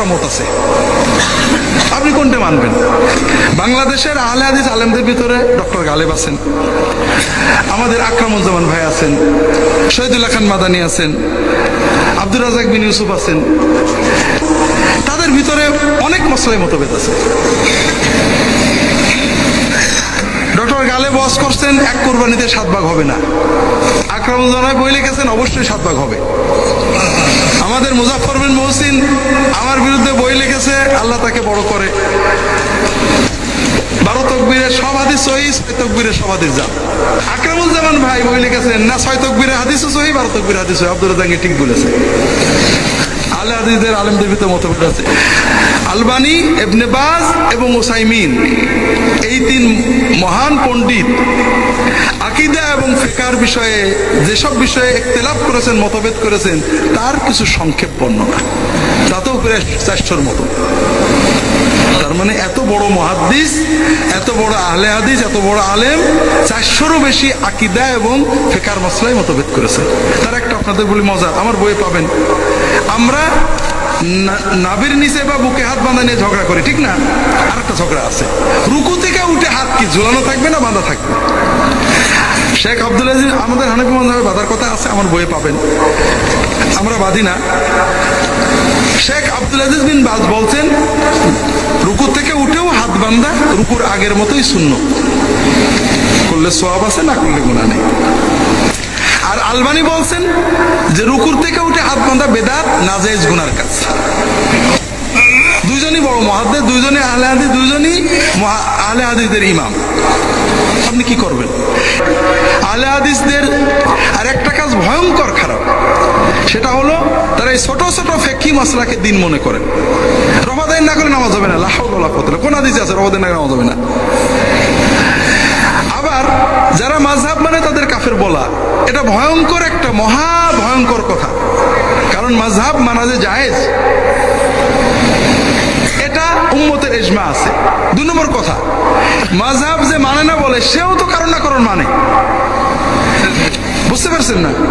দশটা মত আছে। আপনি কোনটা মানবেন? বাংলাদেশের আহলে হাদিস আলেমদের ভিতরে ডক্টর গালেব আছেন। আমাদের আকরামুজ্জামান ভাই আছেন। শহীদুল্লাহ খান মাদানি আছেন। আব্দুর রাজাক বিন ইউসুফ আছেন। তাদের ভিতরে অনেক মশলাই মতভেদ আছে। ডক্টর গালে বস করছেন, এক কোরবানিতে সাত ভাগ হবে না। আকরামুজ্জামান বই লিখেছেন, অবশ্যই সাত ভাগ হবে। আমাদের মুজাফর বিন মহসিন আমার বিরুদ্ধে বই লিখেছে, আল্লাহ তাকে বড় করে। বারো তকবীরের সব হাদিস সহি, ছয় তকবীরের সব হাদিস যা আকরামুজ্জামান ভাই বই লিখেছেন, না ছয় তকবীরের হাদিসও সহি, বারো তকবীরের হাদিস সহি। আব্দুল রাজাঙ্গি ঠিক বলেছে। আলে হাদিসদের আলেমদের ভিতরে মতভেদ আছে। আলবানি এবনে বাজ এবং ওসাইমিন, এই তিন মহান পণ্ডিত, আকিদা এবং ফিকার বিষয়ে, যেসব বিষয়ে একতেলাপ করেছেন, মতভেদ করেছেন, তার কিছু সংক্ষেপ বর্ণনা। তাতেও চারশোর মতো। তার মানে এত বড় মহাদ্দিস, এত বড় আহলে হাদিস, এত বড় আলেম, চারশোরও বেশি আকিদা এবং ফেকার মশলাই মতভেদ করেছে তার একটা আপনাদের বলি মজা, আমার বইয়ে পাবেন। আমরা না- নাভির নিচে বা বুকে হাত বাঁধা নিয়ে ঝগড়া করি, ঠিক না? আর একটা ঝগড়া আছে। রুকু থেকে উঠে হাত কি, ঝুলানো থাকবে না বাঁধা থাকবে? শেখ আব্দুল আজিজ, আমাদের হানিফি মন্দিরে বাঁধার কথা আছে, আমার বইয়ে পাবেন। আমরা বাঁধি না। শেখ আব্দুল আজিজ বিন বাজ বলছেন, রুকু থেকে উঠেও হাত বান্ধা রুকুর আগের মতোই শূন্য। করলে সোয়াব আছে, না করলে গুণা নেই। আর আলবানি বলছেন যে রুকুর থেকে উঠে হাত বান্ধা বেদাত নাজাইজ গুনার কাজ। দুইজনই বড় মহাদ্দের দুইজনই আহলে হাদিস, দুইজনই আহলে হাদিসদের ইমাম। আপনি কি করবেন? আহলে হাদিসদের আর একটা কাজ ভয়ঙ্কর খারাপ। সেটা হলো, তারা এই ছোট ছোট ফেকি মশলাকে দিন মনে করেন। রমাদাইন না করে নামাজ হবে না লাহাউল্লাহ ফতলা কোন হাদিস আছে রমাদাইন না নামাজ হবে না? আবার যারা মাঝহাব মানে তাদের কাফের বলা, এটা ভয়ঙ্কর একটা, মহা ভয়ঙ্কর কথা। কারণ মাঝহাব মানা যে জায়েজ। এটা উম্মতের এজমা আছে। দুই নম্বর কথা মাঝহাব যে মানে না বলে, সেও তো কারণ না কারণ মানে। বুঝতে পারছেন না?